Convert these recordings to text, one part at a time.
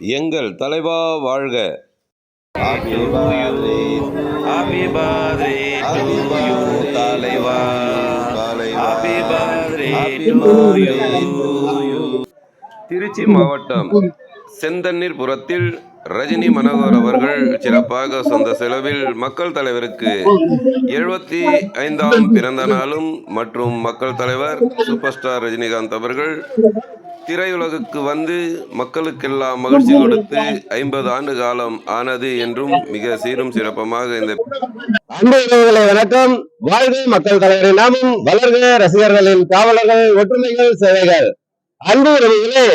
எங்கள் தலைவா வாழ்க. திருச்சி மாவட்டம் செந்தண்ணீர் புறத்தில் ரஜினி மனோகர் அவர்கள் சிறப்பாக சொந்த செலவில் மக்கள் தலைவருக்கு எழுபத்தி ஐந்தாம் பிறந்த நாளும் மற்றும் மக்கள் தலைவர் சூப்பர் ஸ்டார் ரஜினிகாந்த் அவர்கள் திரையுலகுக்கு வந்து மக்களுக்கெல்லாம் மகிழ்ச்சி கொடுத்து ஐம்பது ஆண்டு காலம் ஆனது என்றும் மிக சீரும் சிறப்பமாக இந்த அன்பு வணக்கம். வாழ்க மக்கள் தலைவரின் நாமும் வளர்க ரசிகர்களின் காவலர்கள் ஒற்றுமைகள் சேவைகள். அன்பு உறவுகளே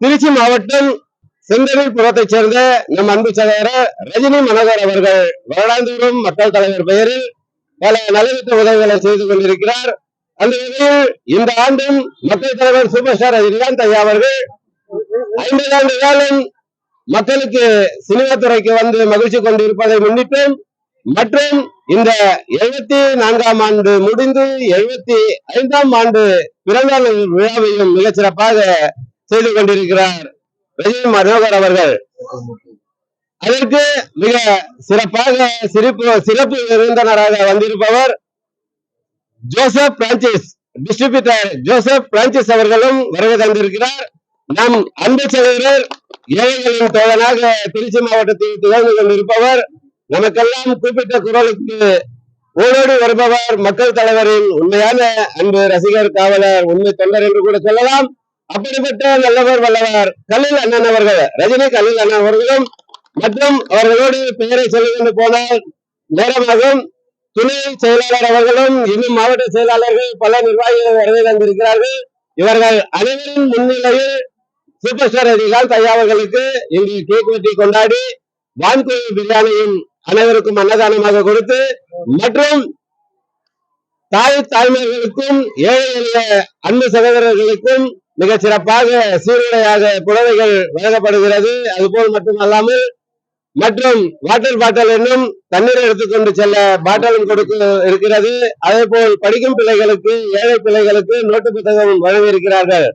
திருச்சி மாவட்டம் செந்தமிழ் புறத்தைச் சேர்ந்த நம் அன்பு சகோதரர் ரஜினி மனோகர் அவர்கள் வருடாந்தோறும் மக்கள் தலைவர் பெயரில் பல நலத்திட்ட உதவிகளை செய்து கொண்டிருக்கிறார். அந்த வகையில் இந்த ஆண்டும் மக்கள் தலைவர் சூப்பர் ஸ்டார் ரஜினிகாந்த் ஐயா அவர்கள் ஐம்பது ஆண்டு காலம் மக்களுக்கு சினிமா துறைக்கு வந்து மகிழ்ச்சி கொண்டிருப்பதை முன்னிட்டு மற்றும் இந்த எழுபத்தி நான்காம் ஆண்டு முடிந்து எழுபத்தி ஐந்தாம் ஆண்டு பிறந்தநாள் விழாவையும் மிகச் சிறப்பாக செய்து கொண்டிருக்கிறார் ரஜினி மனோகர் அவர்கள். அதற்கு மிக சிறப்பாக சிறப்பு சிறப்பு விருந்தினராக வந்திருப்பவர் Joseph Francis distributor Joseph Francis அவர்களும் வருகை தந்திருக்கிறார். நம் அன்பு சகோதரர் ஏழைகளின் தோழனாக திருச்சி மாவட்டத்தில் திகழ்ந்து கொண்டிருப்பவர் நமக்கெல்லாம் குறிப்பிட்ட குரலுக்கு ஓடோடி வருபவர் மக்கள் தலைவரின் உண்மையான அன்பு ரசிகர் காவலர் உண்மை தொண்டர் என்று கூட சொல்லலாம். அப்படிப்பட்ட நல்லவர் வல்லவர் கலில் அண்ணன் அவர்கள் ரஜினி கலில் அண்ணன் அவர்களும் மற்றும் அவர்களோடு பெயரை சொல்லிக் கொண்டு போனால் நேரமாகும். துணை செயலாளர் அவர்களும் இன்னும் மாவட்ட செயலாளர்கள் பல நிர்வாகிகள் வருகை தந்திருக்கிறார்கள் இவர்கள் அனைவரின் முன்னிலையில் சூப்பர் ஸ்டார் ரஜினிகாந்த் ஐயா அவர்களுக்கு இங்கு கேக் வெட்டி கொண்டாடி வான்கோழி பிரியாணியும் அனைவருக்கும் அன்னதானமாக கொடுத்து மற்றும் தாய் தாய்மார்களுக்கும் ஏழை எளிய அன்பு சகோதரர்களுக்கும் மிக சிறப்பாக சீருடையாக புடவைகள் வழங்கப்படுகிறது. அதுபோல் மட்டுமல்லாமல் மற்றும் வாட்டர் பாட்டில் என்னும் தண்ணீரை எடுத்துக்கொண்டு செல்ல பாட்டிலும் கொடுக்க இருக்கிறது. அதே போல் படிக்கும் பிள்ளைகளுக்கு ஏழை பிள்ளைகளுக்கு நோட்டு புத்தகம் வழங்கி இருக்கிறார்கள்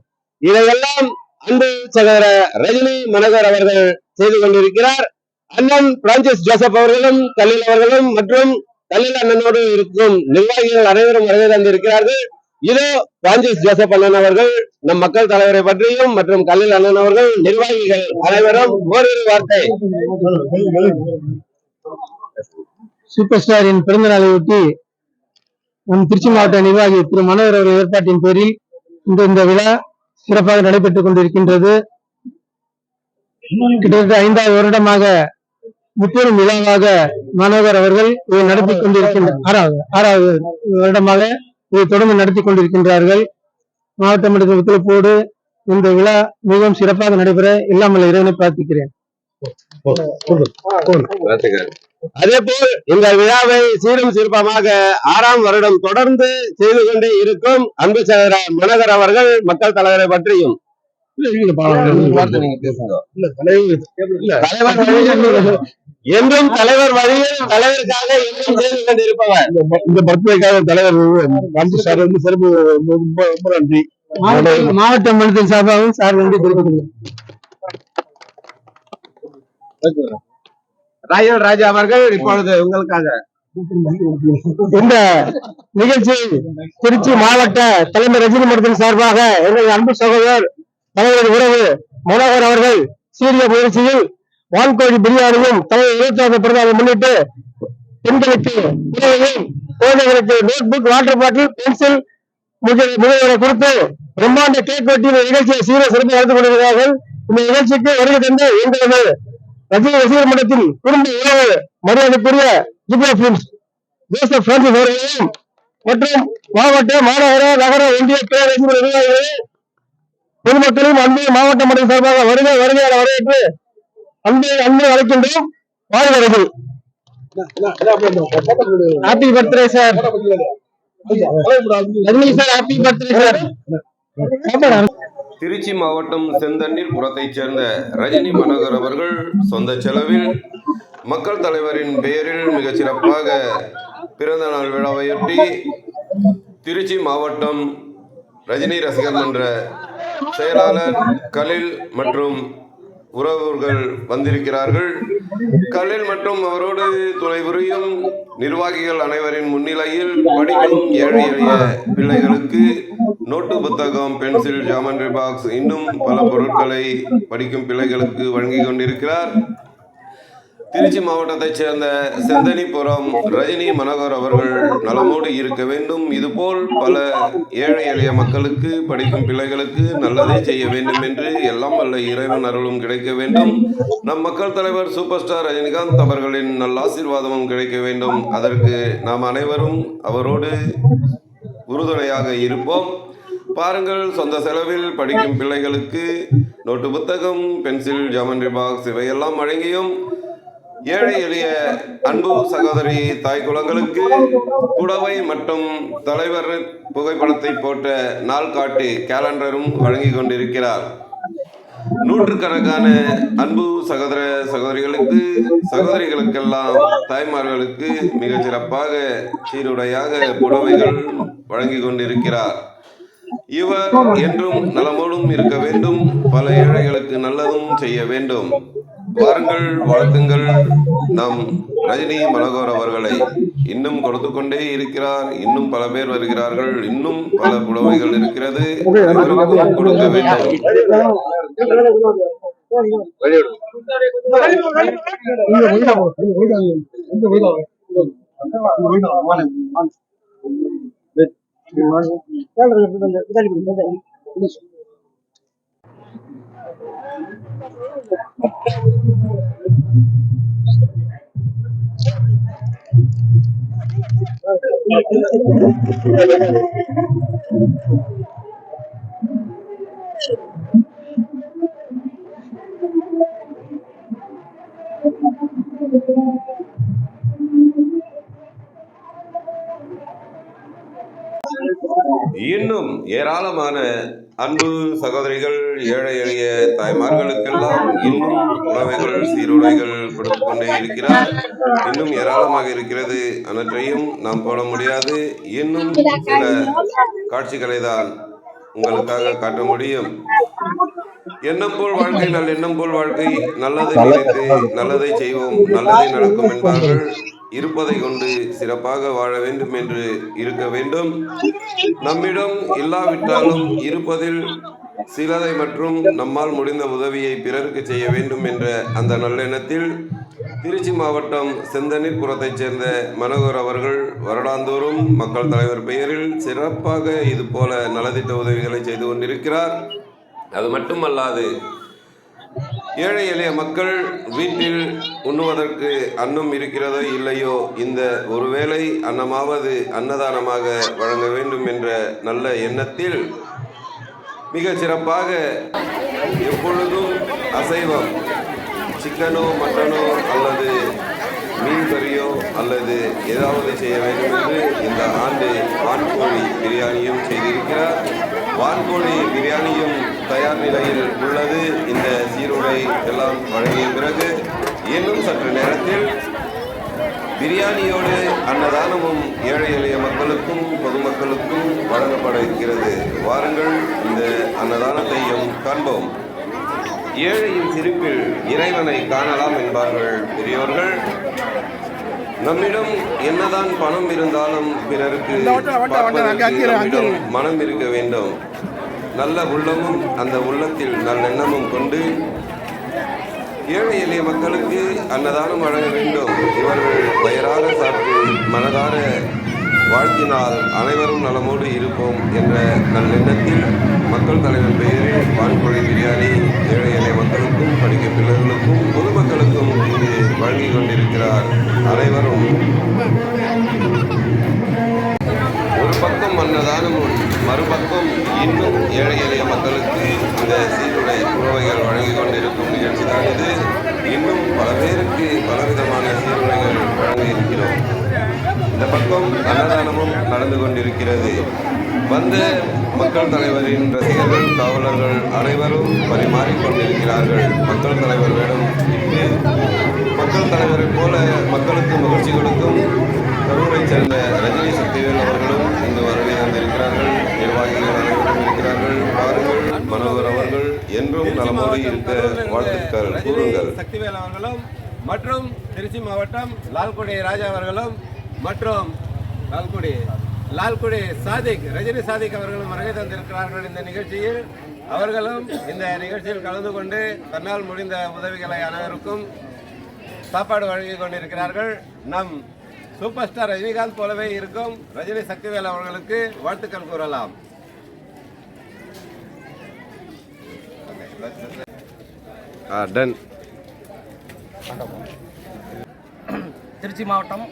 இதையெல்லாம் அன்பு சகோதர ரஜினி மனோகர் அவர்கள் செய்து கொண்டிருக்கிறார். அண்ணன் பிரான்சிஸ் ஜோசப் அவர்களும் கல்லில் அவர்களும் மற்றும் கல்லில் அண்ணனோடு இருக்கும் நிர்வாகிகள் அனைவரும் வருகை தந்திருக்கிறார்கள். இதோ பிரான்சிஸ் ஜோசப் அண்ணன் அவர்கள் நம் மக்கள் தலைவரை பற்றியும் மற்றும் கல்லில் அண்ணன் அவர்கள் நிர்வாகிகள் அனைவரும் ஓரிரு வார்த்தை. சூப்பர் ஸ்டாரின் பிறந்த நாளையொட்டி நம் திருச்சி மாவட்ட நிர்வாகி திரு மனோகர் அவர்கள் ஏற்பாட்டின் பேரில் இன்று இந்த விழா சிறப்பாக நடைபெற்றுக் கொண்டிருக்கின்றது. கிட்டத்தட்ட ஐந்தாவது வருடமாக முப்பெரும் விழாவாக மனோகர் அவர்கள் இதை நடத்தி கொண்டிருக்கின்ற ஆறாவது ஆறாவது வருடமாக இதை தொடர்ந்து நடத்தி கொண்டிருக்கின்றார்கள். மாவட்ட மட்டத்தில் ஒத்துழைப்போடு இந்த விழா மிகவும் சிறப்பாக நடைபெற இல்லாமல் இறைவனை பிரார்த்திக்கிறேன். அதே போல் இந்த விழாவை சீரும் சிறப்பமாக ஆறாம் வருடம் தொடர்ந்து செய்து கொண்டே இருக்கும் அன்பு சகோதர மனகர் அவர்கள் மக்கள் தலைவரை பற்றியும் என்றும் தலைவர் வழியில் தலைவருக்காக என்றும் கொண்டிருப்பவர். இந்த பர்த்டேக்காக தலைவர் ராம்ஜி சார் வந்து சிறப்பு ரொம்ப ரொம்ப நன்றி. மாவட்ட மன்றத்தின் சார்பாகவும் சார் நன்றி தெரிவித்துள்ளேன் ராயல் ராஜா அவர்கள் இப்பொழுது உங்களுக்காக. இந்த நிகழ்ச்சி திருச்சி மாவட்ட தலைமை ரஜினி மன்றத்தின் சார்பாக எங்கள் அன்பு சகோதரர் தலைவர் உறவு மனோகர் அவர்கள் சீரிய முயற்சியில் வான்கோழி பிரியாணியும் தலைவர் இருபத்தி பிறந்தாவை முன்னிட்டு பெண்களுக்கு உதவியும் குழந்தைகளுக்கு notebook water bottle pencil முகவரை கொடுத்து பிரம்மாண்ட கேக் வெட்டி நிகழ்ச்சியை சீர சிறப்பு நடந்து கொண்டிருக்கிறார்கள். இந்த நிகழ்ச்சிக்கு வருகை தந்து எங்களது ரஜினி ரசிகர் மன்றத்தின் குடும்ப உறவு மரியாதைக்குரிய ஜிப்ரா பிலிம்ஸ் ஜோசப் பிரான்சிஸ் அவர்களையும் மற்றும் மாவட்ட மாநகர நகர ஒன்றிய துறை ரசிகர் நிர்வாகிகளை பொதுமக்களையும் அன்பையும் மாவட்ட மன்ற சார்பாக வருகை வருகையாள வரவேற்று அன்பு அன்பு அழைக்கின்றோம். வாழ்வர்கள் happy birthday sir Rajini sir happy birthday sir Trichy மாவட்டம் செந்தண்ணீர் புறத்தைச் சேர்ந்த ரஜினி மனோகர் அவர்கள் சொந்த செலவில் மக்கள் தலைவரின் பெயரில் மிகச் சிறப்பாக பிறந்த நாள் விழாவையொட்டி திருச்சி மாவட்டம் ரஜினி ரசிகர் மன்ற செயலாளர் கலில் மற்றும் உறவுகள் வந்திருக்கிறார்கள். கலில் மற்றும் அவரோடு துணை புரியும் நிர்வாகிகள் அனைவரின் முன்னிலையில் படிக்கும் ஏழை எளிய பிள்ளைகளுக்கு நோட்டு புத்தகம் பென்சில் ஜாமண்ட்ரி பாக்ஸ் இன்னும் பல பொருட்களை படிக்கும் பிள்ளைகளுக்கு வழங்கி கொண்டிருக்கிறார். திருச்சி மாவட்டத்தைச் சேர்ந்த செந்தனிபுரம் ரஜினி மனோகர் அவர்கள் நலமோடு இருக்க வேண்டும். இதுபோல் பல ஏழை எளிய மக்களுக்கு படிக்கும் பிள்ளைகளுக்கு நல்லதை செய்ய வேண்டும் என்று எல்லாம் வல்ல இறைவன் அருளும் கிடைக்க வேண்டும். நம் மக்கள் தலைவர் சூப்பர் ஸ்டார் ரஜினிகாந்த் அவர்களின் நல்ல ஆசீர்வாதமும் கிடைக்க வேண்டும். அதற்கு நாம் அனைவரும் அவரோடு உறுதுணையாக இருப்போம். பாருங்கள் சொந்த செலவில் படிக்கும் பிள்ளைகளுக்கு நோட்டு புத்தகம் பென்சில் ஜாமண்ட்ரி பாக்ஸ் இவையெல்லாம் வழங்கியும் ஏழை எளிய அன்பு சகோதரி தாய் குலங்களுக்கு புடவை மற்றும் தலைவர் புகைப்படத்தை போட்ட நாள் காட்டி கேலண்டரும் வழங்கி கொண்டிருக்கிறார். நூற்றுக்கணக்கான அன்பு சகோதர சகோதரிகளுக்கு சகோதரிகளுக்கெல்லாம் தாய்மார்களுக்கு மிக சிறப்பாக சீருடையாக புடவைகள் வழங்கி கொண்டிருக்கிறார். இவர் என்றும் நலமோடும் இருக்க வேண்டும் பல ஏழைகளுக்கு நல்லதும் செய்ய வேண்டும். வாருங்கள் வாழ்த்துங்கள். நம் ரஜினி மனோகர் அவர்களை இன்னும் கொடுத்து கொண்டே இருக்கிறார். இன்னும் பல பேர் வருகிறார்கள். இன்னும் பல புலவைகள் இருக்கிறது. கொடுக்க வேண்டும். இன்னும் ஏராளமான அன்பு சகோதரிகள் ஏழை எளிய தாய்மார்களுக்கெல்லாம் இன்னும் உணவைகள் சீருடைகள் கொடுத்து கொண்டே இருக்கிறார். இன்னும் ஏராளமாக இருக்கிறது. அனைத்தையும் நாம் போட முடியாது. இன்னும் சில காட்சிகளை தான் உங்களுக்காக காட்ட முடியும். எண்ணம் போல் வாழ்க்கை நல் எண்ணம் போல் வாழ்க்கை நல்லதை நினைத்து நல்லதை செய்வோம் நல்லதை நடக்கும் என்பார்கள். இருப்பதை கொண்டு சிறப்பாக வாழ வேண்டும் என்று இருக்க வேண்டும். நம்மிடம் இல்லாவிட்டாலும் இருப்பதில் சிலதை மற்றும் நம்மால் முடிந்த உதவியை பிறருக்கு செய்ய வேண்டும் என்ற அந்த நல்லெண்ணத்தில் திருச்சி மாவட்டம் செந்தனீர்புரத்தைச் சேர்ந்த மனோகர் அவர்கள் வருடாந்தோறும் மக்கள் தலைவர் பெயரில் சிறப்பாக இது போல நலத்திட்ட உதவிகளை செய்து கொண்டிருக்கிறார். அது மட்டுமல்லாது ஏழை எளிய மக்கள் வீட்டில் உண்ணுவதற்கு அன்னம் இருக்கிறதோ இல்லையோ இந்த ஒருவேளை அன்னமாவது அன்னதானமாக வழங்க வேண்டும் என்ற நல்ல எண்ணத்தில் மிக சிறப்பாக எப்பொழுதும் அசைவம் சிக்கனோ மட்டனோ அல்லது மீன் கறியோ அல்லது ஏதாவது செய்ய வேண்டும் என்று இந்த ஆண்டு வான்கோழி பிரியாணியும் செய்திருக்கிறார். வான்கோழி பிரியாணியும் தயார் நிலையில் உள்ளது. இந்த சீருடை எல்லாம் வழங்கிய பிறகு இன்னும் சற்று நேரத்தில் பிரியாணியோடு அன்னதானமும் ஏழை எளிய மக்களுக்கும் பொதுமக்களுக்கும் வழங்கப்பட இருக்கிறது வாருங்கள் இந்த அன்னதானத்தையும் காண்போம். ஏழையின் சிரிப்பில் இறைவனை காணலாம் என்பார்கள் பெரியோர்கள். நம்மிடம் என்னதான் பணம் இருந்தாலும் பிறருக்கு மனம் இருக்க வேண்டும். நல்ல உள்ளமும் அந்த உள்ளத்தில் நல்லெண்ணமும் கொண்டு ஏழை எளிய மக்களுக்கு அன்னதானம் வழங்க வேண்டும். இவர்கள் வயரார சாப்பிட்டு மனதார வாழ்த்தினால் அனைவரும் நலமோடு இருப்போம் என்ற நல்லெண்ணத்தில் மக்கள் தலைவர் பெயரில் வான்கோழி பிரியாணி ஏழை எளிய மக்களுக்கும் படிக்க பிள்ளைகளுக்கும் பொதுமக்களுக்கும் இங்கு வழங்கி கொண்டிருக்கிறார் அனைவரும். ஒரு பக்கம் அன்னதானமும் மறுபக்கம் இன்னும் ஏழை எளிய மக்களுக்கு இந்த சீருடை உறவைகள் நடந்து கொண்டிருக்கிறது வந்த மக்கள் தலைவரின் ரசிகர்கள் காவலர்கள் அனைவரும் பரிமாறிக் கொண்டிருக்கிறார்கள். மக்கள் தலைவர் வேடம் இட்டு மக்கள் தலைவரைப் போல மக்களுக்கு மகிழ்ச்சி கொடுக்கும் கரூரைச் சேர்ந்த ரஜினி சக்திவேல் அவர்களும் இங்கு வருகை தந்திருக்கிறார்கள். நிர்வாகிகள் அனைவரும் இருக்கிறார்கள். பாருங்கள் மனோகர் அவர்கள் என்றும் நலமோடு இருக்க வாழ்த்துக்கள். கூறுங்கள். சக்திவேல் அவர்களும் மற்றும் திருச்சி மாவட்டம் லால்குடி ராஜா அவர்களும் மற்றும் லால்குடி லால்குடி சாதிக் ரஜினி சாதிக் அவர்களும் வருகை தந்திருக்கிறார்கள் இந்த நிகழ்ச்சியில். அவர்களும் இந்த நிகழ்ச்சியில் கலந்து கொண்டு தன்னால் முடிந்த உதவிகளை அனைவருக்கும் சாப்பாடு வழங்கி கொண்டிருக்கிறார்கள். நம் சூப்பர் ஸ்டார் ரஜினிகாந்த் போலவே இருக்கும் ரஜினி சக்திவேல் அவர்களுக்கு வாழ்த்துக்கள் கூறலாம். டன் திருச்சி மாவட்டம்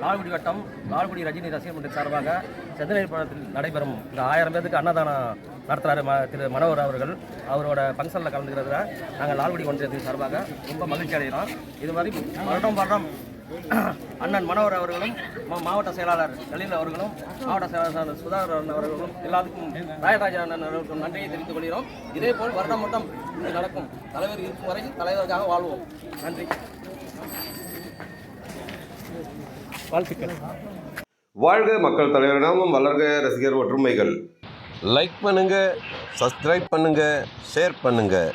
லால்குடி வட்டம் லால்குடி ரஜினி ரசிகர் மன்றத்தின் சார்பாக செந்தனைப்படத்தில் நடைபெறும். இந்த ஆயிரம் பேருக்கு அன்னதானம் நடத்துகிறாரு ம திரு மனோகர் அவர்கள். அவரோட ஃபங்க்ஷனில் கலந்துக்கிறதுல நாங்கள் லால்குடி ஒன்றியத்தின் சார்பாக ரொம்ப மகிழ்ச்சி அடைகிறோம். இது மாதிரி வருடம் வருடம் அண்ணன் மனோகர் அவர்களும் மா- மாவட்ட செயலாளர் நளின் அவர்களும் மாவட்ட செயலாளர் சுதாகரன் அவர்களும் எல்லாத்துக்கும் ராயராஜா அண்ணன் அவர்களுக்கும் நன்றியை தெரிவித்துக் கொள்கிறோம். இதேபோல் வருடம் வருடம் மட்டும் நடக்கும். தலைவர் இருக்கும் வரை தலைவருக்காக வாழ்வோம். நன்றி. வாழ்த்துக்கள். வாழ்க மக்கள் தலைவர் நாமும் வளர்க ரசிகர் ஒற்றுமைகள். லைக் பண்ணுங்கள் சப்ஸ்கிரைப் பண்ணுங்கள் ஷேர் பண்ணுங்கள்